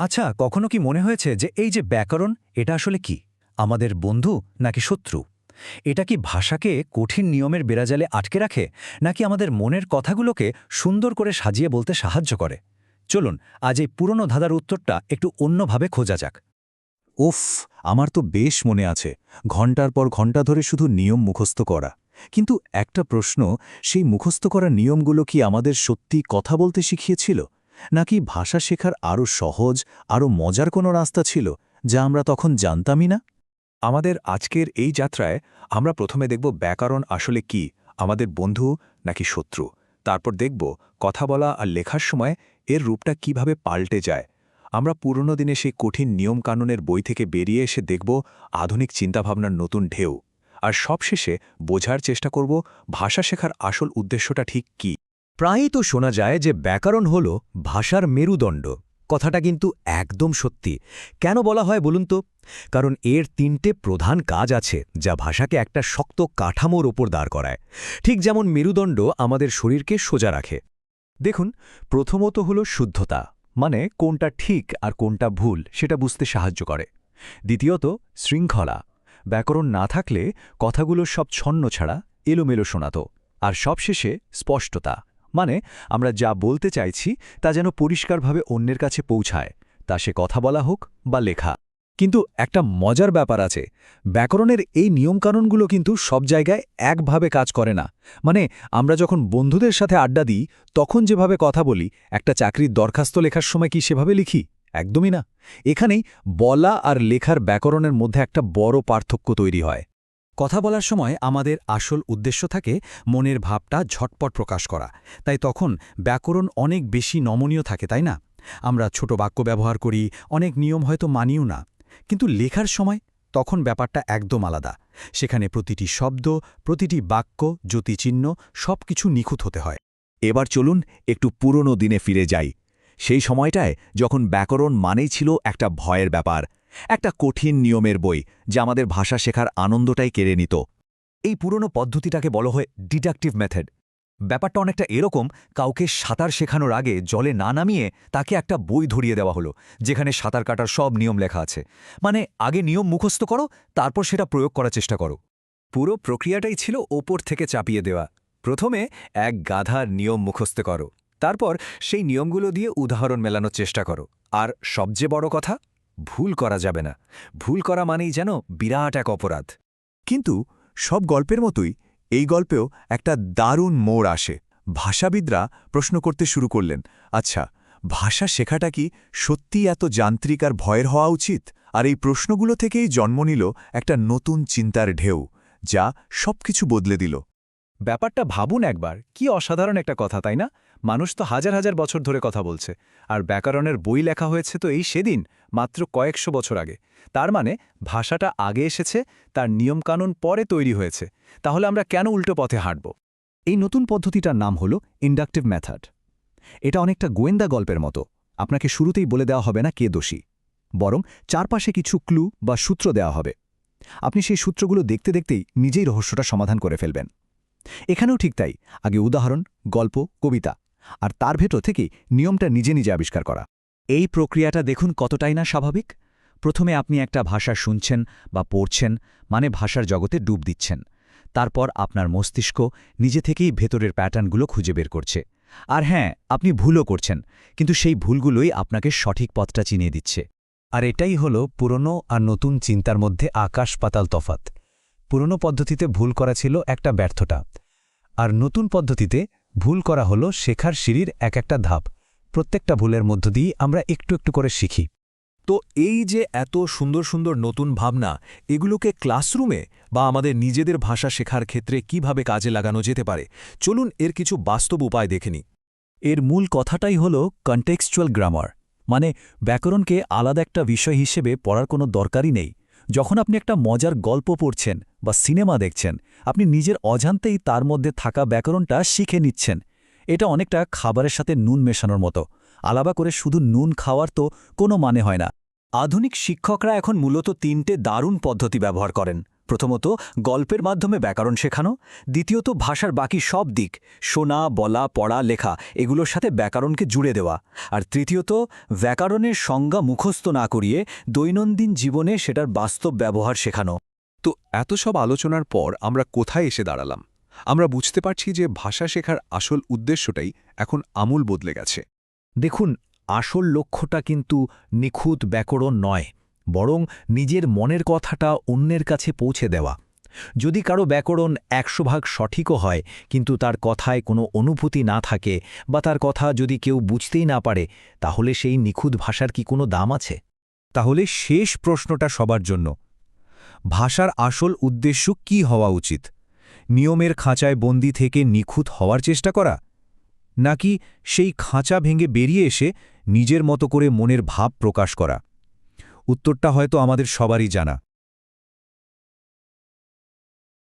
আচ্ছা কখনো কি মনে হয়েছে যে এই যে ব্যাকরণ, এটা আসলে কি? আমাদের বন্ধু নাকি শত্রু? এটা কি ভাষাকে কঠিন নিয়মের বেড়াজালে আটকে রাখে, নাকি আমাদের মনের কথাগুলোকে সুন্দর করে সাজিয়ে বলতে সাহায্য করে? চলুন, আজ এই পুরনো ধাঁধার উত্তরটা একটু অন্যভাবে খোঁজা যাক। উফ, আমার তো বেশ মনে আছে, ঘণ্টার পর ঘণ্টা ধরে শুধু নিয়ম মুখস্থ করা। কিন্তু একটা প্রশ্ন, সেই মুখস্থ করা নিয়মগুলো কি আমাদের সত্যি কথা বলতে শিখিয়েছিল? নাকি ভাষা শেখার আরও সহজ আরও মজার কোনো রাস্তা ছিল, যা আমরা তখন জানতামই না? আমাদের আজকের এই যাত্রায় আমরা প্রথমে দেখব ব্যাকরণ আসলে কি, আমাদের বন্ধু নাকি শত্রু। তারপর দেখব কথা বলা আর লেখার সময় এর রূপটা কীভাবে পাল্টে যায়। আমরা পুরনো দিনে সেই কঠিন নিয়মকানুনের বই থেকে বেরিয়ে এসে দেখব আধুনিক চিন্তাভাবনার নতুন ঢেউ। আর সবশেষে বোঝার চেষ্টা করব ভাষা শেখার আসল উদ্দেশ্যটা ঠিক কি। প্রায়ই তো শোনা যায় যে ব্যাকরণ হল ভাষার মেরুদণ্ড। কথাটা কিন্তু একদম সত্যি। কেন বলা হয় বলুন তো? কারণ এর তিনটে প্রধান কাজ আছে যা ভাষাকে একটা শক্ত কাঠামোর ওপর দাঁড় করায়। ঠিক যেমন মেরুদণ্ড আমাদের শরীরকে সোজা রাখে। দেখুন, প্রথমত হল শুদ্ধতা মানে কোনটা ঠিক আর কোনটা ভুল সেটা বুঝতে সাহায্য করে। দ্বিতীয়ত, শৃঙ্খলা, ব্যাকরণ না থাকলে কথাগুলো সব ছন্ন ছাড়া, এলোমেলো শোনাত। আর সবশেষে স্পষ্টতা। মানে আমরা যা বলতে চাইছি তা যেন পরিষ্কারভাবে অন্যের কাছে পৌঁছায়, তা সে কথা বলা হোক বা লেখা। কিন্তু একটা মজার ব্যাপার আছে, ব্যাকরণের এই নিয়মকানুনগুলো কিন্তু সব জায়গায় একভাবে কাজ করে না। মানে আমরা যখন বন্ধুদের সাথে আড্ডা দিই, তখন যেভাবে কথা বলি, একটা চাকরির দরখাস্ত লেখার সময় কি সেভাবে লিখি? একদমই না। এখানেই বলা আর লেখার ব্যাকরণের মধ্যে একটা বড় পার্থক্য তৈরি হয়। কথা বলার সময় আমাদের আসল উদ্দেশ্য থাকে মনের ভাবটা ঝটপট প্রকাশ করা। তাই তখন ব্যাকরণ অনেক বেশি নমনীয় থাকে, তাই না? আমরা ছোট বাক্য ব্যবহার করি, অনেক নিয়ম হয়তো মানিও না। কিন্তু লেখার সময় তখন ব্যাপারটা একদম আলাদা। সেখানে প্রতিটি শব্দ, প্রতিটি বাক্য, জ্যোতিচিহ্ন সব কিছু নিখুঁত হতে হয়। এবার চলুন একটু পুরনো দিনে ফিরে যাই। সেই সময়টায় যখন ব্যাকরণ মানেই ছিল একটা ভয়ের ব্যাপার। একটা কঠিন নিয়মের বই যা আমাদের ভাষা শেখার আনন্দটাই কেড়ে নিত। এই পুরনো পদ্ধতিটাকে বলা হয় ডিডাকটিভ মেথড। ব্যাপারটা অনেকটা এরকম, কাউকে সাঁতার শেখানোর আগে জলে না নামিয়ে তাকে একটা বই ধরিয়ে দেওয়া হলো, যেখানে সাঁতার কাটার সব নিয়ম লেখা আছে। মানে আগে নিয়ম মুখস্থ করো, তারপর সেটা প্রয়োগ করার চেষ্টা করো। পুরো প্রক্রিয়াটাই ছিল ওপর থেকে চাপিয়ে দেওয়া। প্রথমে এক গাধার নিয়ম মুখস্থ করো, তারপর সেই নিয়মগুলো দিয়ে উদাহরণ মেলানোর চেষ্টা করো। আর সবচেয়ে বড় কথা ভুল করা যাবে না। ভুল করা মানেই যেন বিরাট এক অপরাধ। কিন্তু সব গল্পের মতোই এই গল্পেও একটা দারুণ মোড় আসে। ভাষাবিদরা প্রশ্ন করতে শুরু করলেন আচ্ছা ভাষা শেখাটা কি সত্যিই এত যান্ত্রিক আর ভয়ের হওয়া উচিত? আর এই প্রশ্নগুলো থেকেই জন্ম নিল একটা নতুন চিন্তার ঢেউ, যা সবকিছু বদলে দিল। ব্যাপারটা ভাবুন একবার, কি অসাধারণ একটা কথা, তাই না? মানুষ তো হাজার হাজার বছর ধরে কথা বলছে, আর ব্যাকরণের বই লেখা হয়েছে তো এই সেদিন, মাত্র কয়েকশো বছর আগে। তার মানে ভাষাটা আগে এসেছে, তার নিয়মকানুন পরে তৈরি হয়েছে, তাহলে আমরা কেন উল্টো পথে হাঁটব? এই নতুন পদ্ধতিটার নাম হল ইন্ডাকটিভ মেথড। এটা অনেকটা গোয়েন্দা গল্পের মতো, আপনাকে শুরুতেই বলে দেওয়া হবে না কে দোষী, বরং চারপাশে কিছু ক্লু বা সূত্র দেওয়া হবে। আপনি সেই সূত্রগুলো দেখতে দেখতেই নিজেই রহস্যটা সমাধান করে ফেলবেন। এখানেও ঠিক তাই। আগে উদাহরণ, গল্প, কবিতা। আর তার ভেতর থেকেই নিয়মটা নিজে নিজে আবিষ্কার করা। এই প্রক্রিয়াটা দেখুন কতটাই না স্বাভাবিক। প্রথমে আপনি একটা ভাষা শুনছেন বা পড়ছেন মানে ভাষার জগতে ডুব দিচ্ছেন। তারপর আপনার মস্তিষ্ক নিজে থেকেই ভেতরের প্যাটার্নগুলো খুঁজে বের করছে। আর হ্যাঁ আপনি ভুলও করছেন, কিন্তু সেই ভুলগুলোই আপনাকে সঠিক পথটা চিনিয়ে দিচ্ছে। আর এটাই হল পুরনো আর নতুন চিন্তার মধ্যে আকাশ পাতাল তফাত পুরনো পদ্ধতিতে ভুল করা ছিল একটা ব্যর্থতা। আর নতুন পদ্ধতিতে ভুল করা হলো শেখার সিঁড়ির এক একটা ধাপ। প্রত্যেকটা ভুলের মধ্য দিয়ে আমরা একটু একটু করে শিখি। তো এই যে এত সুন্দর সুন্দর নতুন ভাবনা, এগুলোকে ক্লাসরুমে বা আমাদের নিজেদের ভাষা শেখার ক্ষেত্রে কীভাবে কাজে লাগানো যেতে পারে? চলুন এর কিছু বাস্তব উপায় দেখে নিই। এর মূল কথাটাই হল কন্টেক্সচুয়াল গ্রামার মানে ব্যাকরণকে আলাদা একটা বিষয় হিসেবে পড়ার কোনো দরকারই নেই। যখন আপনি একটা মজার গল্প পড়ছেন বা সিনেমা দেখছেন, আপনি নিজের অজান্তেই তার মধ্যে থাকা ব্যাকরণটা শিখে নিচ্ছেন। এটা অনেকটা খাবারের সাথে নুন মেশানোর মতো। আলাবা করে শুধু নুন খাওয়ার তো কোনো মানে হয় না। আধুনিক শিক্ষকরা এখন মূলত তিনটে দারুণ পদ্ধতি ব্যবহার করেন। প্রথমত গল্পের মাধ্যমে ব্যাকরণ শেখানো দ্বিতীয়ত ভাষার বাকি সব দিক শোনা বলা পড়া লেখা এগুলোর সাথে ব্যাকরণকে জুড়ে দেওয়া। আর তৃতীয়ত ব্যাকরণের সংজ্ঞা মুখস্থ না করিয়ে দৈনন্দিন জীবনে সেটার বাস্তব ব্যবহার শেখানো। তো এত সব আলোচনার পর আমরা কোথায় এসে দাঁড়ালাম? আমরা বুঝতে পারছি যে ভাষা শেখার আসল উদ্দেশ্যটাই এখন আমূল বদলে গেছে। দেখুন আসল লক্ষ্যটা কিন্তু নিখুঁত ব্যাকরণ নয়। বরং নিজের মনের কথাটা অন্যের কাছে পৌঁছে দেওয়া। যদি কারও ব্যাকরণ একশো ভাগ সঠিকও হয়, কিন্তু তার কথায় কোনো অনুভূতি না থাকে বা তার কথা যদি কেউ বুঝতেই না পারে, তাহলে সেই নিখুঁত ভাষার কি কোনো দাম আছে? তাহলে শেষ প্রশ্নটা সবার জন্য। ভাষার আসল উদ্দেশ্য কি হওয়া উচিত? নিয়মের খাঁচায় বন্দি থেকে নিখুঁত হওয়ার চেষ্টা করা? নাকি সেই খাঁচা ভেঙে বেরিয়ে এসে নিজের মতো করে মনের ভাব প্রকাশ করা? উত্তরটা হয়তো আমাদের সবারই জানা।